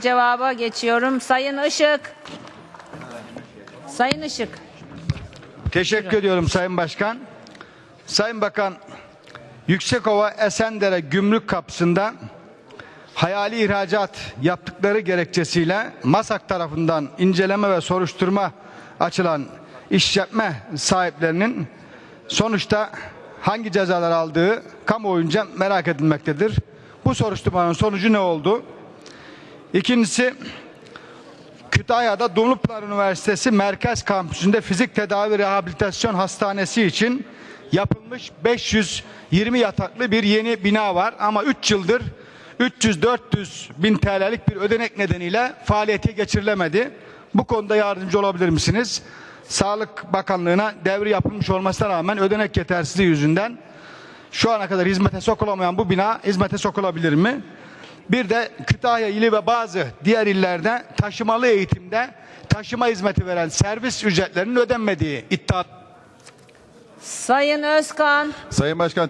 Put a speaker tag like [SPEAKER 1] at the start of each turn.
[SPEAKER 1] Cevaba geçiyorum. Sayın Işık. Sayın Işık.
[SPEAKER 2] Teşekkür ediyorum Sayın Başkan. Sayın Bakan, Yüksekova Esendere Gümrük Kapısı'nda hayali ihracat yaptıkları gerekçesiyle MASAK tarafından inceleme ve soruşturma açılan işletme sahiplerinin sonuçta hangi cezalar aldığı kamuoyunca merak edilmektedir. Bu soruşturmanın sonucu ne oldu? İkincisi Kütahya'da Dumlupınar Üniversitesi Merkez Kampüsü'nde fizik tedavi rehabilitasyon hastanesi için yapılmış 520 yataklı bir yeni bina var ama 3 yıldır 300-400 bin TL'lik bir ödenek nedeniyle faaliyete geçirilemedi. Bu konuda yardımcı olabilir misiniz? Sağlık Bakanlığı'na devri yapılmış olmasına rağmen ödenek yetersizliği yüzünden şu ana kadar hizmete sokulamayan bu bina hizmete sokulabilir mi? Bir de Kütahya ili ve bazı diğer illerde taşımalı eğitimde taşıma hizmeti veren servis ücretlerinin ödenmediği iddia
[SPEAKER 1] Sayın Özkan.
[SPEAKER 3] Sayın Başkan